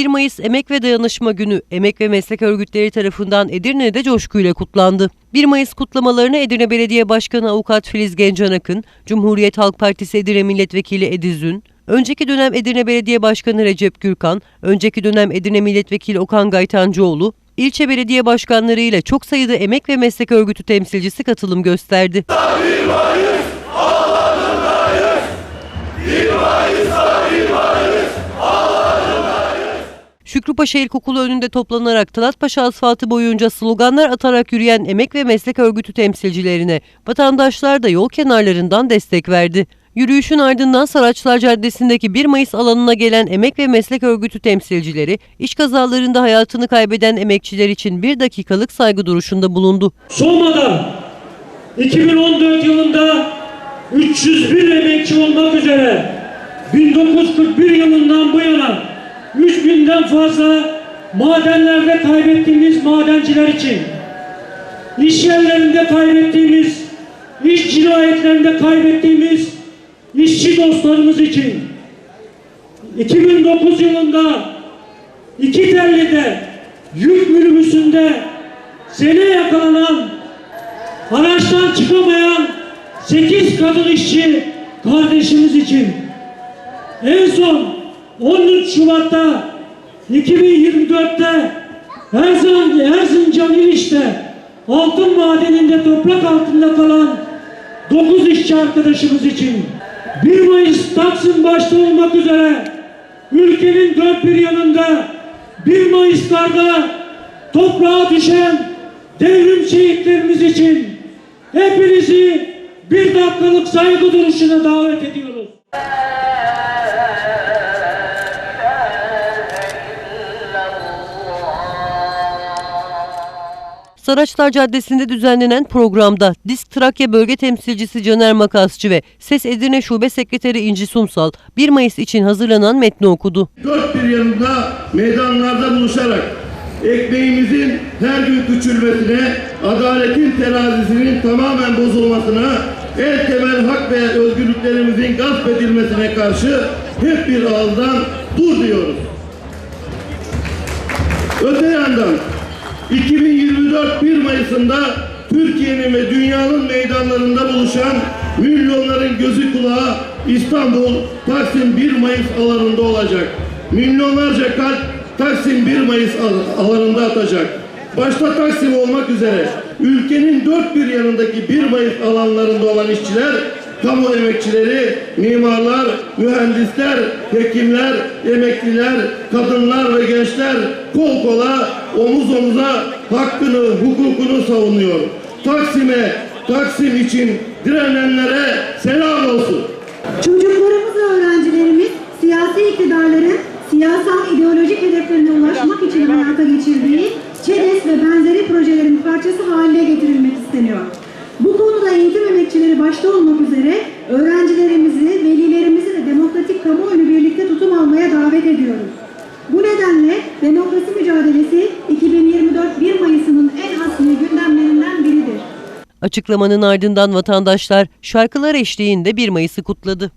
1 Mayıs Emek ve Dayanışma Günü emek ve meslek örgütleri tarafından Edirne'de coşkuyla kutlandı. 1 Mayıs kutlamalarına Edirne Belediye Başkanı Avukat Filiz Gencan Akın, Cumhuriyet Halk Partisi Edirne Milletvekili Ediz Ün, önceki dönem Edirne Belediye Başkanı Recep Gürkan, önceki dönem Edirne Milletvekili Okan Gaytancıoğlu, ilçe belediye başkanları ile çok sayıda emek ve meslek örgütü temsilcisi katılım gösterdi. Şükrüpaşa İlkokulu önünde toplanarak Talatpaşa asfaltı boyunca sloganlar atarak yürüyen emek ve meslek örgütü temsilcilerine vatandaşlar da yol kenarlarından destek verdi. Yürüyüşün ardından Saraçlar Caddesi'ndeki 1 Mayıs alanına gelen emek ve meslek örgütü temsilcileri, iş kazalarında hayatını kaybeden emekçiler için bir dakikalık saygı duruşunda bulundu. Soma'da 2014 yılında 301 emekçi olmak üzere 1941 yılından 3000'den fazla madenlerde kaybettiğimiz madenciler için iş yerlerinde kaybettiğimiz iş cinayetlerinde kaybettiğimiz işçi dostlarımız için 2009 yılında iki Telli'de yük minibüsünde sene yakalanan araçtan çıkamayan 8 kadın işçi kardeşimiz için en son 13 Şubat'ta 2024'te Erzan, Erzincan İliş'te altın madeninde toprak altında kalan 9 işçi arkadaşımız için 1 Mayıs Taksim başta olmak üzere ülkenin dört bir yanında 1 Mayıs'larda toprağa düşen devrim şehitlerimiz için hepinizi bir dakikalık saygı duruşuna davet ediyoruz. Saraçlar Caddesi'nde düzenlenen programda Disk Trakya Bölge Temsilcisi Caner Makasçı ve Ses Edirne Şube Sekreteri İnci Sumsal 1 Mayıs için hazırlanan metni okudu. Dört bir yanında meydanlarda buluşarak ekmeğimizin her gün küçülmesine, adaletin terazisinin tamamen bozulmasına, el temel hak ve özgürlüklerimizin gasp edilmesine karşı hep bir ağızdan dur diyoruz. Öte yandan 2024 1 Mayıs'ında Türkiye'nin ve dünyanın meydanlarında buluşan milyonların gözü kulağı İstanbul Taksim 1 Mayıs alanında olacak. Milyonlarca kalp Taksim 1 Mayıs al- alanında atacak. Başta Taksim olmak üzere ülkenin dört bir yanındaki 1 Mayıs alanlarında olan işçiler kamu emekçileri, mimarlar, mühendisler, hekimler, emekliler, kadınlar ve gençler kol kola, omuz omuza hakkını, hukukunu savunuyor. Taksim'e, Taksim için direnenlere selam olsun. Çocuklarımız ve öğrencilerimiz siyasi iktidarların siyasal ideolojik hedeflerine ulaşmak için hayata Açıklamanın ardından vatandaşlar şarkılar eşliğinde 1 Mayıs'ı kutladı.